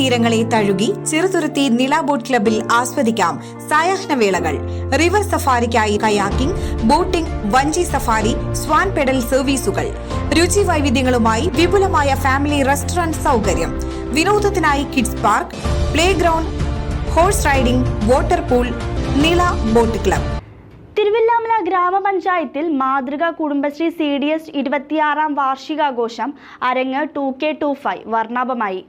തീരങ്ങളെ തഴുകി ചെറുതുരുത്തി നില ബോട്ട് ക്ലബിൽ ആസ്വദിക്കാം സായാഹ്നവേളകൾ റിവർ സഫാരിക്കായി കയാക്കിംഗ് ബോട്ടിംഗ് വഞ്ചി സഫാരി സ്വാൻ പെഡൽ സർവീസുകൾ. രുചി വൈവിധ്യങ്ങളുമായി വിപുലമായ ഫാമിലി റെസ്റ്റോറന്റ് സൗകര്യം. വിനോദത്തിനായി kids park play ground horse riding water pool Nila boat club. Thiruvilwamala ഗ്രാമപഞ്ചായത്തിൽ മാതൃകാ കുടുംബശ്രീ സി ഡി എസ് ഇരുപത്തിയാറാം വാർഷികാഘോഷം Arangu two K two five വർണാഭമായി.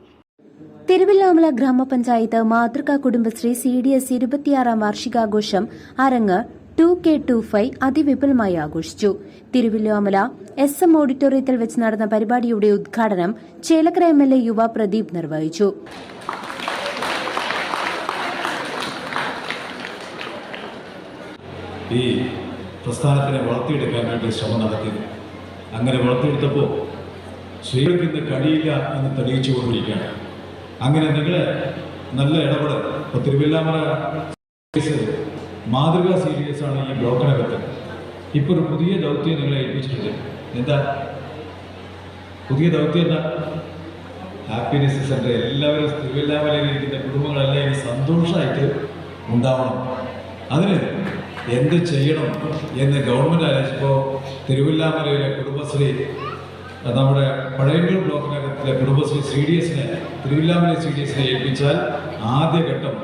Thiruvilwamala ഗ്രാമപഞ്ചായത്ത് മാതൃകാ കുടുംബശ്രീ സി ഡി എസ് ഇരുപത്തിയാറാം വാർഷികാഘോഷം Arangu two K two five അതിവിപുലമായി ആഘോഷിച്ചു. തിരുവില്ലാമല എസ് എം ഓഡിറ്റോറിയത്തിൽ വെച്ച് നടന്ന പരിപാടിയുടെ ഉദ്ഘാടനം ചേലക്കര എം എൽ എ യുവ പ്രദീപ് നിർവഹിച്ചു. ഈ പ്രസ്ഥാനത്തിനെ വളർത്തിയെടുക്കാൻ വേണ്ടി ശ്രമം നടത്തി. അങ്ങനെ വളർത്തിയെടുത്തപ്പോൾ സ്ത്രീകൾക്ക് ഇന്ന് കഴിയില്ല എന്ന് തെളിയിച്ചു കൊണ്ടിരിക്കുകയാണ് അങ്ങനെ നിങ്ങളെ നല്ല ഇടപെടൽ. ഇപ്പോൾ തിരുവല്ലാമല മാതൃകാ സീരിയസ് ആണ് ഈ ബ്ലോക്കിനകത്ത്. ഇപ്പോൾ ഒരു പുതിയ ദൗത്യം നിങ്ങളെ ഏൽപ്പിച്ചിട്ടുണ്ട്. എന്താ? പുതിയ ദൗത്യം എന്താ? ഹാപ്പിനെസ് സെന്റർ എല്ലാവരും തിരുവല്ലാമലയിൽ ഇരിക്കുന്ന കുടുംബങ്ങളെല്ലാം ഇനി സന്തോഷമായിട്ട് ഉണ്ടാവണം. അതിന് എന്ത് ചെയ്യണം എന്ന് ഗവൺമെന്റ് ആലോചിച്ചപ്പോൾ തിരുവല്ലാമലയിലെ കുടുംബശ്രീ നമ്മുടെ പഴയന്നൂർ ബ്ലോക്കിനകത്തിലെ കുടുംബശ്രീ സി ഡി എസിനെ തിരുവല്ലാമല സി ഡി എസിനെ ഏൽപ്പിച്ചാൽ ആദ്യഘട്ടം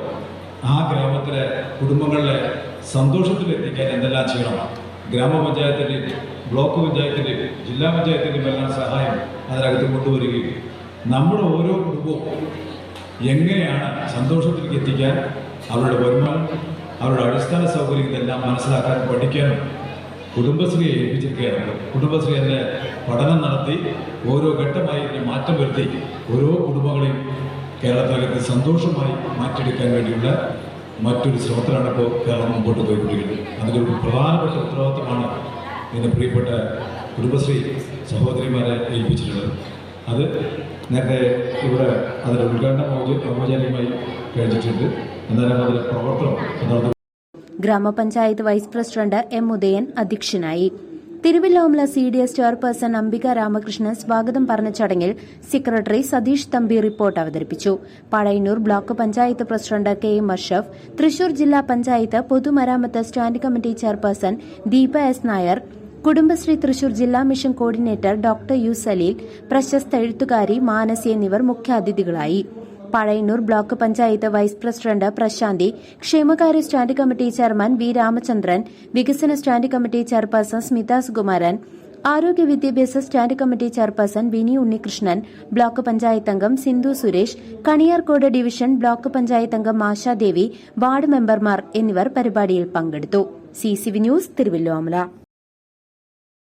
ആ ഗ്രാമത്തിലെ കുടുംബങ്ങളിലെ സന്തോഷത്തിലെത്തിക്കാൻ എന്തെല്ലാം ചെയ്യണം? ഗ്രാമപഞ്ചായത്തിന്റെയും ബ്ലോക്ക് പഞ്ചായത്തിന്റെയും ജില്ലാ പഞ്ചായത്തിന്റെയും എല്ലാം സഹായം അതിനകത്ത് കൊണ്ടുവരികയും നമ്മുടെ ഓരോ കുടുംബവും എങ്ങനെയാണ് സന്തോഷത്തിലേക്ക് എത്തിക്കാൻ അവരുടെ വരുമാനം അവരുടെ അടിസ്ഥാന സൗകര്യം ഇതെല്ലാം മനസ്സിലാക്കാൻ പഠിക്കാനും കുടുംബശ്രീയെ ഏൽപ്പിച്ചിരിക്കുകയാണ്. കുടുംബശ്രീ തന്നെ പഠനം നടത്തി ഓരോ ഘട്ടമായി ഇതിനെ മാറ്റം വരുത്തി ഓരോ കുടുംബങ്ങളെയും കേരളത്തിനകത്ത് സന്തോഷമായി മാറ്റിയെടുക്കാൻ വേണ്ടിയുള്ള മറ്റൊരു ശ്രമത്തിലാണ് ഇപ്പോൾ കേരളം മുമ്പോട്ട് പോയിക്കൊണ്ടിരിക്കുന്നത്. ഒരു പ്രധാനപ്പെട്ട ഉത്തരവാദിത്തമാണ് എന്റെ പ്രിയപ്പെട്ട കുടുംബശ്രീ സഹോദരിമാരെ ഏൽപ്പിച്ചിട്ടുള്ളത്. അത് നേരത്തെ ഇവിടെ അതിന്റെ ഉദ്ഘാടനം ഔപചാരികമായി കഴിഞ്ഞിട്ടുണ്ട്. എന്നാലും അതിന്റെ പ്രവർത്തനം ഗ്രാമപഞ്ചായത്ത് വൈസ് പ്രസിഡന്റ് എം ഉദയൻ അധ്യക്ഷനായി. Thiruvilwamala C D S chairperson Ambika Ramakrishnan സ്വാഗതം പറഞ്ഞ ചടങ്ങിൽ സെക്രട്ടറി സതീഷ് തമ്പി റിപ്പോർട്ട് അവതരിപ്പിച്ചു. Pazhayannur block panchayat president K M Ashraf Thrissur ജില്ലാ പഞ്ചായത്ത് പൊതുമരാമത്ത് standing committee chairperson Deepa S Nair Kudumbashree Thrissur ജില്ലാ mission coordinator doctor U Saleel പ്രശസ്ത എഴുത്തുകാരി മാനസി എന്നിവർ മുഖ്യാതിഥികളായി. Pazhayannur block panchayat vice president Prasanthi ക്ഷേമകാര്യ stand committee chairman V Ramachandran വികസന stand committee chairperson Smitha Sukumaran ആരോഗ്യ വിദ്യാഭ്യാസ stand committee chairperson Vini Unnikrishnan block panchayat അംഗം Sindhu Suresh Kaniyarkode division block panchayat അംഗം ആശാദേവി വാർഡ് മെമ്പർമാർ എന്നിവർ പരിപാടിയിൽ പങ്കെടുത്തു. C news Thiruvilwamala